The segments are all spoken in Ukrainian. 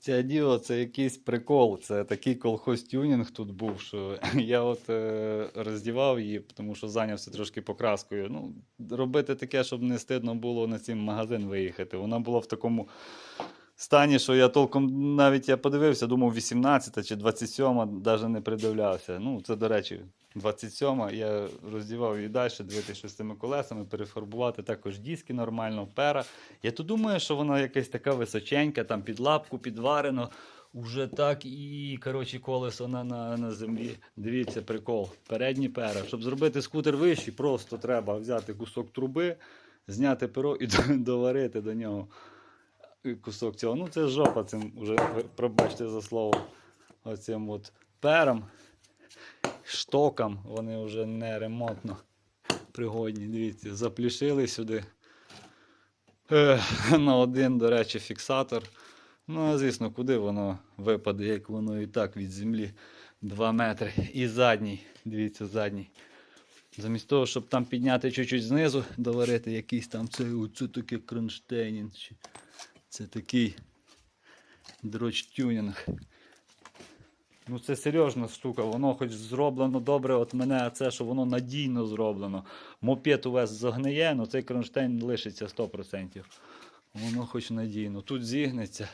Це діло, це якийсь прикол. Це такий колхоз-тюнінг тут був, що я от е, роздівав її, тому що зайнявся трошки покраскою. Ну, робити таке, щоб не стидно було на цей магазин виїхати. Вона була в такому стані, що я толком навіть я подивився, думав 18 чи 27, навіть не придивлявся. Ну, це, до речі, 27 я роздівав її далі, дивитися, що з цими колесами, перефарбувати також диски нормально, пера. Я то думаю, що вона якась така височенька, там під лапку підварено. Уже так і коротше, колесо на, на, на землі. Дивіться, прикол. Передні пера. Щоб зробити скутер вищий, просто треба взяти кусок труби, зняти перо і доварити до нього кусок цього. Ну, це жопа цим ви пробачте за слово. Оцим от перам, штокам, вони вже не ремонтно пригодні. Дивіться, заплішили сюди. Е, на один, до речі, фіксатор. Ну, а звісно, куди воно випаде, як воно і так від землі 2 метри. І задній, дивіться, задній. Замість того, щоб там підняти чуть-чуть знизу, доварити якийсь там це, оце таке кронштейнінг. Це такий дроч-тюнінг. Ну це серйозна штука, воно хоч зроблено добре от мене, а це, що воно надійно зроблено. Мопед увесь загниє, але цей кронштейн лишиться 100%. Воно хоч надійно. Тут зігнеться.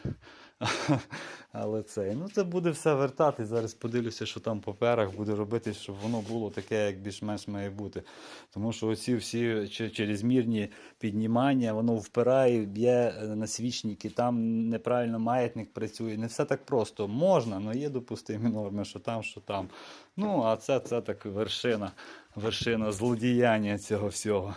Але це, ну це буде все вертати. Зараз подивлюся, що там по перах буде робити, щоб воно було таке, як більш-менш має бути. Тому що оці всі чи- через мірні піднімання, воно впирає, б'є на свічники, там неправильно маятник працює. Не все так просто. Можна, але є допустимі норми, що там, що там. Ну, а це, це так вершина, вершина злодіяння цього всього.